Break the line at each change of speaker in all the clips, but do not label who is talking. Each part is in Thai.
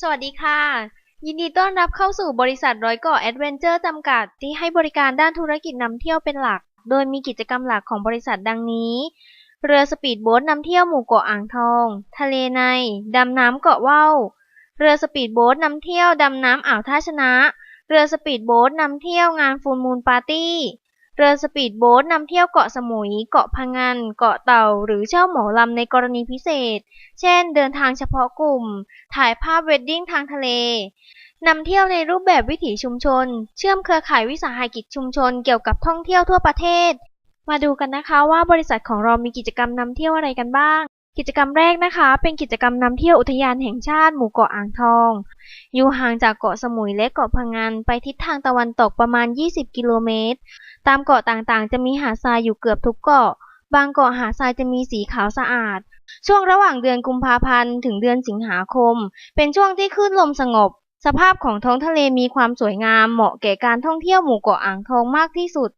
สวัสดีค่ะ ยินดีต้อนรับเข้าสู่บริษัทร้อยเกาะแอดเวนเจอร์จำกัด ที่ให้บริการด้านธุรกิจนำเที่ยวเป็นหลัก โดยมีกิจกรรมหลักของบริษัทดังนี้ เรือสปีดโบ๊ทนำเที่ยวหมู่เกาะอ่างทอง ทะเลใน ดำน้ำเกาะว่าวเรือสปีดโบ๊ทนำเที่ยวดำน้ำอ่าวท่าชนะ เรือสปีดโบ๊ทนำเที่ยวงานฟูลมูนปาร์ตี้ เรือสปีดโบ๊ทนำเที่ยวเกาะสมุย เกาะพังงนเกาะเต่า หรือเช่าหมอลำในกรณีพิเศษ เช่น เดินทางเฉพาะกลุ่ม ถ่ายภาพเวดดิ้งทางทะเล นำเที่ยวในรูปแบบวิถีชุมชน เชื่อมเครือข่ายวิสาหกิจชุมชนเกี่ยวกับท่องเที่ยวทั่วประเทศ มาดูกันนะคะว่าบริษัทของเรามีกิจกรรมนำเที่ยวอะไรกันบ้าง กิจกรรมแรกนะคะ เป็นกิจกรรมนำเที่ยวอุทยานแห่งชาติหมู่เกาะอ่างทอง อยู่ห่างจากเกาะสมุยและเกาะพังงนไปทิศทางตะวันตกประมาณ 20 กิโลเมตร ตามเกาะต่างๆ จะมีหาดทรายอยู่เกือบทุกเกาะ บางเกาะหาดทรายจะมีสีขาวสะอาด ช่วงระหว่างเดือนกุมภาพันธ์ถึงเดือนสิงหาคม เป็นช่วงที่คลื่นลมสงบ สภาพของท้องทะเลมีความสวยงาม เหมาะแก่การท่องเที่ยวหมู่เกาะอ่างทองมากที่สุด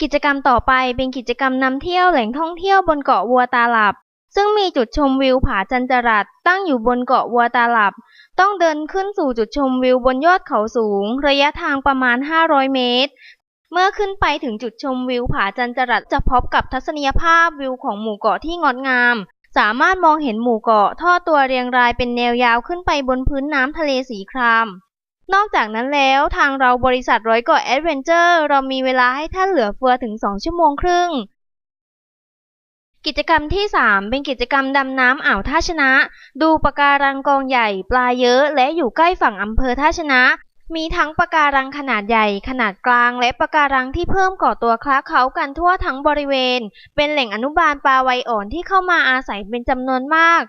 กิจกรรมต่อไปเป็นกิจกรรมนำเที่ยวแหล่งท่องเที่ยวบนเกาะวัวตาหลับ ซึ่งมีจุดชมวิวผาจันจรัสตั้งอยู่บนเกาะวัวตาหลับ ต้องเดินขึ้นสู่จุดชมวิวบนยอดเขาสูง ระยะทางประมาณ 500 เมตร เมื่อขึ้นไปถึงจุดชมวิวผาจันจรัสจะพบกับทัศนียภาพวิวของหมู่เกาะที่งดงาม สามารถมองเห็นหมู่เกาะทอดตัวเรียงรายเป็นแนวยาวขึ้นไปบนพื้นน้ำทะเลสีครามนอกจากนั้นแล้วทางเราบริษัทร้อยเกาะแอดเวนเจอร์เรามีเวลาให้ท่านเหลือเฟือถึง 2 ชั่วโมงครึ่ง กิจกรรมที่ 3 เป็นกิจกรรมดำน้ำอ่าวท่าชนะ ดูปะการังกองใหญ่ ปลาเยอะ และอยู่ใกล้ฝั่งอำเภอท่าชนะ มีทั้งปะการังขนาดใหญ่ ขนาดกลาง และปะการังที่เพิ่มก่อตัวคล้าเคล้ากันทั่วทั้งบริเวณ เป็นแหล่งอนุบาลปลาไวอ่อนที่เข้ามาอาศัยเป็นจำนวนมาก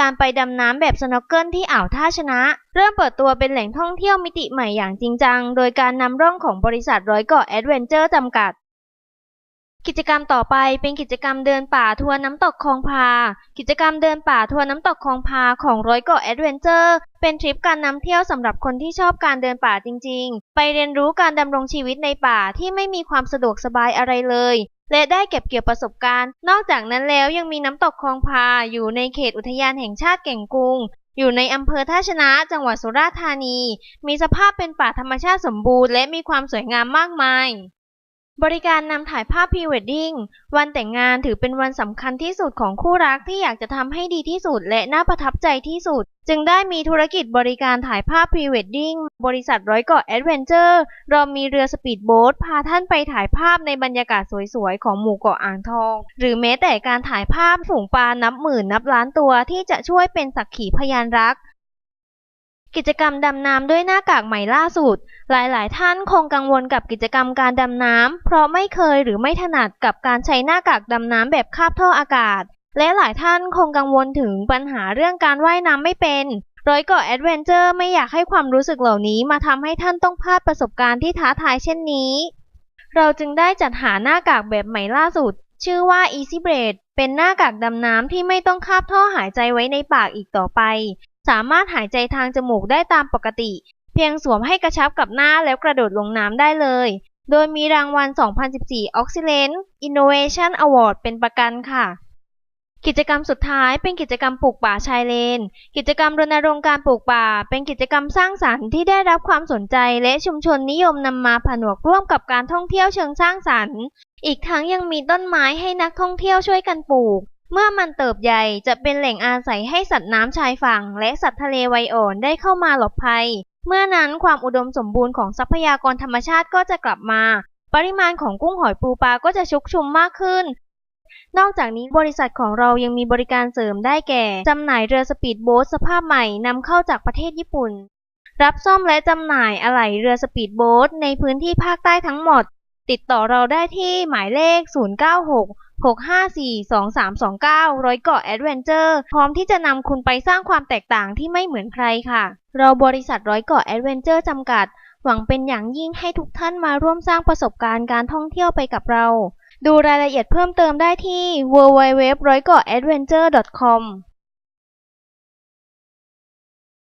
การไปดำน้ำแบบสโนว์เกิลที่อ่าวท่าชนะ เริ่มเปิดตัวเป็นแหล่งท่องเที่ยวมิติใหม่อย่างจริงจัง โดยการนำร่องของบริษัทร้อยเกาะแอดเวนเจอร์จำกัด กิจกรรมต่อไปเป็นกิจกรรมเดินป่าทัวร์น้ำตกคลองพา กิจกรรมเดินป่าทัวร์น้ำตกคลองพาของร้อยเกาะแอดเวนเจอร์เป็นทริปการนำเที่ยวสำหรับคนที่ชอบการเดินป่าจริงๆ ไปเรียนรู้การดำรงชีวิตในป่าที่ไม่มีความสะดวกสบายอะไรเลย และได้เก็บเกี่ยวประสบการณ์ นอกจากนั้นแล้วยังมีน้ำตกคลองพาอยู่ในเขตอุทยานแห่งชาติแก่งกุงอยู่ในอำเภอท่าชนะจังหวัดสุราษฎร์ธานี มีสภาพเป็นป่าธรรมชาติสมบูรณ์และมีความสวยงามมากมาย บริการนำถ่ายภาพพรีเวดดิ้ง วันแต่งงานถือเป็นวันสำคัญที่สุดของคู่รักที่อยากจะทำให้ดีที่สุดและน่าประทับใจที่สุด จึงได้มีธุรกิจบริการถ่ายภาพพรีเวดดิ้ง บริษัทร้อยเกาะแอดเวนเจอร์ เรามีเรือสปีดโบ๊ทพาท่านไปถ่ายภาพในบรรยากาศสวยๆ ของหมู่เกาะอ่างทอง หรือแม้แต่การถ่ายภาพฝูงปลานับหมื่นนับล้านตัวที่จะช่วยเป็นสักขีพยานรัก กิจกรรมดำน้ำด้วยหน้ากากใหม่ล่าสุด หลาย ๆ ท่านคงกังวลกับกิจกรรมการดำน้ำ เพราะไม่เคยหรือไม่ถนัดกับการใช้หน้ากากดำน้ำแบบคาบท่ออากาศ และหลายท่านคงกังวลถึงปัญหาเรื่องการว่ายน้ำไม่เป็น ร้อยเกาะแอดเวนเจอร์ไม่อยากให้ความรู้สึกเหล่านี้มาทำให้ท่านต้องพลาดประสบการณ์ที่ท้าทายเช่นนี้ เราจึงได้จัดหาหน้ากากแบบใหม่ล่าสุด ชื่อว่า Easy Breath เป็นหน้ากากดำน้ำที่ไม่ต้องคาบท่อหายใจไว้ในปากอีกต่อไป สามารถหายใจทางจมูกได้ตามปกติ เพียงสวมให้กระชับกับหน้าแล้วกระโดดลงน้ำได้เลย โดยมีรางวัล 2014 Oxylent Innovation Award เป็นประกันค่ะ กิจกรรมสุดท้ายเป็นกิจกรรมปลูกป่าชายเลน กิจกรรมรณรงค์การปลูกป่า เป็นกิจกรรมสร้างสรรค์ที่ได้รับความสนใจและชุมชนนิยมนำมาผนวกร่วมกับการท่องเที่ยวเชิงสร้างสรรค์ อีกทั้งยังมีต้นไม้ให้นักท่องเที่ยวช่วยกันปลูก เมื่อมันเติบใหญ่จะเป็นแหล่งอาศัยให้สัตว์น้ำชายฝั่ง และสัตว์ทะเลไวัยอ่อนได้เข้ามาหลบภัย เมื่อนั้นความอุดมสมบูรณ์ของทรัพยากรธรรมชาติก็จะกลับมา ปริมาณของกุ้งหอยปูปลาก็จะชุกชุมมากขึ้น นอกจากนี้บริษัทของเรายังมีบริการเสริมได้แก่จำหน่ายเรือสปีดโบ๊ทสภาพใหม่นำเข้าจากประเทศญี่ปุ่น รับซ่อมและจำหน่ายอะไหล่เรือสปีดโบ๊ทในพื้นที่ภาคใต้ทั้งหมด ติดต่อเราได้ที่หมายเลข 096 654 2329 ร้อยเกาะแอดเวนเจอร์พร้อมที่จะนำคุณไปสร้างความแตกต่างที่ไม่เหมือนใครค่ะ เราบริษัทร้อยเกาะแอดเวนเจอร์จำกัด หวังเป็นอย่างยิ่งให้ทุกท่านมาร่วมสร้างประสบการณ์การท่องเที่ยวไปกับเรา ดูรายละเอียดเพิ่มเติมได้ที่ www.roygoadventure.com